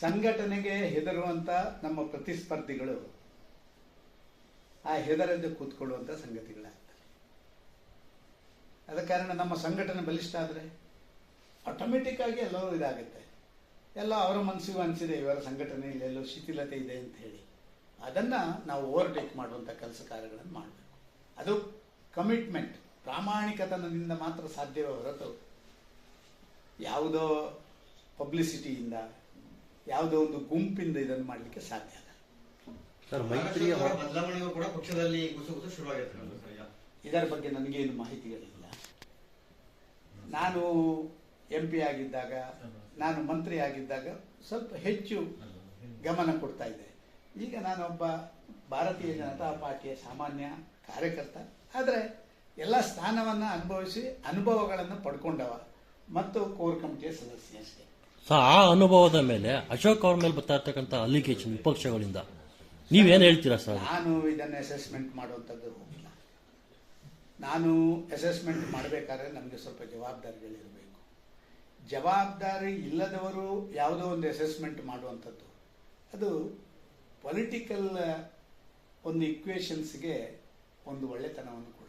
ಸಂಘಟನೆಗೆ ಹೆದರುವಂತ ನಮ್ಮ ಪ್ರತಿಸ್ಪರ್ಧಿಗಳು ಆ ಹೆದರದೆ ಕೂತ್ಕೊಳ್ಳುವಂತ ಸಂಗತಿಗಳಾಗ್ತವೆ. ಅದ ಕಾರಣ ನಮ್ಮ ಸಂಘಟನೆ ಬಲಿಷ್ಠ ಆದರೆ ಆಟೋಮೆಟಿಕ್ ಆಗಿ ಎಲ್ಲರೂ ಇದಾಗುತ್ತೆ. ಎಲ್ಲ ಅವರ ಮನಸ್ಸಿಗೂ ಅನಿಸಿದೆ ಇವರ ಸಂಘಟನೆಯಲ್ಲಿ ಎಲ್ಲೋ ಶಿಥಿಲತೆ ಇದೆ ಅಂತ ಹೇಳಿ. ಅದನ್ನ ನಾವು ಓವರ್ಟೇಕ್ ಮಾಡುವಂತ ಕೆಲಸ ಕಾರ್ಯಗಳನ್ನು ಮಾಡಬೇಕು. ಅದು ಕಮಿಟ್ಮೆಂಟ್ ಪ್ರಾಮಾಣಿಕತನದಿಂದ ಮಾತ್ರ ಸಾಧ್ಯವೇ ಹೊರತು ಯಾವುದೋ ಪಬ್ಲಿಸಿಟಿಯಿಂದ ಯಾವುದೋ ಒಂದು ಗುಂಪಿಂದ ಇದನ್ನು ಮಾಡಲಿಕ್ಕೆ ಸಾಧ್ಯ ಅಲ್ಲ. ಸರ್ ಮೈತ್ರಿಯ ಬದಲಾವಣೆಯು ಕೂಡ ಪಕ್ಷದಲ್ಲಿ ಗುಸುಗುಸು ಶುರುವಾಗಿರ್ತದೆ ಇದರ ಬಗ್ಗೆ ನನಗೇನು ಮಾಹಿತಿಗಳಿಲ್ಲ ನಾನು ಎಂ ಪಿ ಆಗಿದ್ದಾಗ ನಾನು ಮಂತ್ರಿ ಆಗಿದ್ದಾಗ ಸ್ವಲ್ಪ ಹೆಚ್ಚು ಗಮನ ಕೊಡ್ತಾ ಇದ್ದೆ. ಈಗ ನಾನೊಬ್ಬ ಭಾರತೀಯ ಜನತಾ ಪಾರ್ಟಿಯ ಸಾಮಾನ್ಯ ಕಾರ್ಯಕರ್ತ. ಆದರೆ ಎಲ್ಲ ಸ್ಥಾನವನ್ನು ಅನುಭವಿಸಿ ಅನುಭವಗಳನ್ನು ಪಡ್ಕೊಂಡವ ಮತ್ತು ಕೋರ್ ಕಮಿಟಿಯ ಸದಸ್ಯ ಅಷ್ಟೇ. ಸೊ ಆ ಅನುಭವದ ಮೇಲೆ ಅಶೋಕ್ ಅವ್ರ ಮೇಲೆ ಬರ್ತಾ ಇರ್ತಕ್ಕಂಥ ಅಲಿಗೇಷನ್ ವಿಪಕ್ಷಗಳಿಂದ. ನೀವೇನು ಹೇಳ್ತೀರಾ ಸರ್? ನಾನು ಇದನ್ನು ಅಸೆಸ್ಮೆಂಟ್ ಮಾಡುವಂಥದ್ದು ಹೋಗಿಲ್ಲ. ನಾನು ಅಸೆಸ್ಮೆಂಟ್ ಮಾಡಬೇಕಾದ್ರೆ ನಮಗೆ ಸ್ವಲ್ಪ ಜವಾಬ್ದಾರಿಗಳಿರಬೇಕು ಜವಾಬ್ದಾರಿ ಇಲ್ಲದವರು ಯಾವುದೋ ಒಂದು ಅಸೆಸ್ಮೆಂಟ್ ಮಾಡುವಂಥದ್ದು. ಅದು ಪೊಲಿಟಿಕಲ್ ಒಂದು ಇಕ್ವೇಷನ್ಸ್ಗೆ ಒಂದು ಒಳ್ಳೆತನವನ್ನು